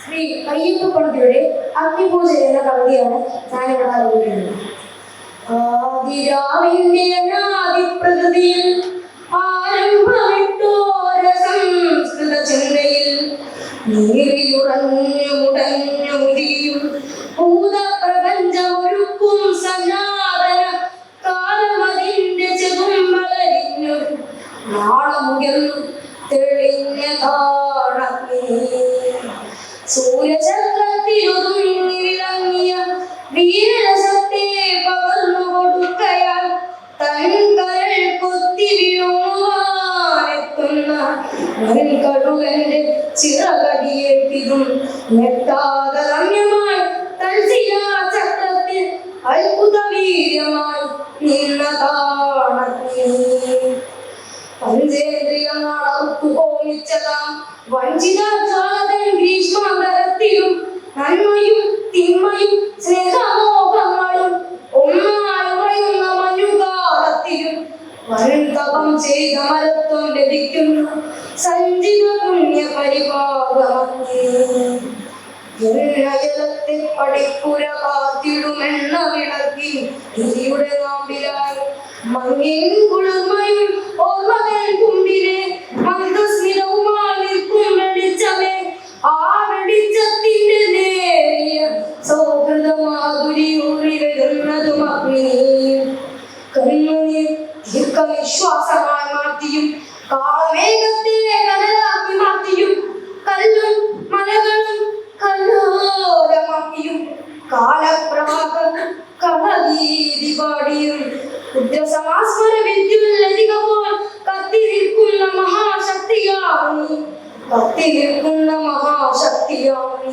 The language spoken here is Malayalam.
ശ്രീ അയ്യപ്പ പണിക്കരുടെ അഗ്നിപൂജ എന്ന കവിതയാണ് ഞാനിവിടെ നൽകിയിട്ടുള്ളത് ആദിരാവിന്റെ അനാദിപ്രകൃതിയിൽ ആരംഭമിട്ടോര ചിന്തയിൽ നീറിയുറഞ്ഞു മുടഞ്ഞു തെളിഞ്ഞ താണേ സൂര്യചക്രത്തിലൊതുങ്ങിവിളങ്ങിയ വീരരസത്തെ പകർന്നു കൊടുക്കയാൽ തൻ കരൾ കൊത്തി വീഴുവാനെത്തുന്ന കഴുകന്റെ ചിറകടിയേറ്റിതും ഞെട്ടാതെ രമ്യമായി തൽശിലാ ചക്രത്തിൽ അത്ഭുത വീര്യമായി നിന്ന പോയിച്ചതാം. വഞ്ചിതാജാതൻ ഭീഷ്മാന്തരത്തിലും നന്മയും തിന്മയും സ്നേഹമോഹങ്ങളും ഒന്നായി ഉറയുന്ന മഞ്ഞുകാലത്തിലും വരും തപം ചെയ്ത മരത്വം ലഭിക്കുന്നു. സഞ്ചിത പുണ്യ പരിഭാഗമേ ജലത്തെ പടിപ്പുര വിളക്കി തിരിയുടെ നാമ്പിലായി മങ്ങിൻ ദീർഘവിശ്വാസമായി മാറ്റിയും കാവേഗത്തെ കനലാക്കി മാറ്റിയും കല്ലും മലകളും കല്ലോലമാക്കിയും കാലപ്രവാഹ കളവീതി പാടിയും കുറ്റസമാസ്മര വിദ്യുല്ലതികപ്പോൾ കത്തിരിക്കുന്ന മഹാശക്തിയാണ് കത്തിരിക്കുന്ന കത്തി മഹാശക്തിയാണ്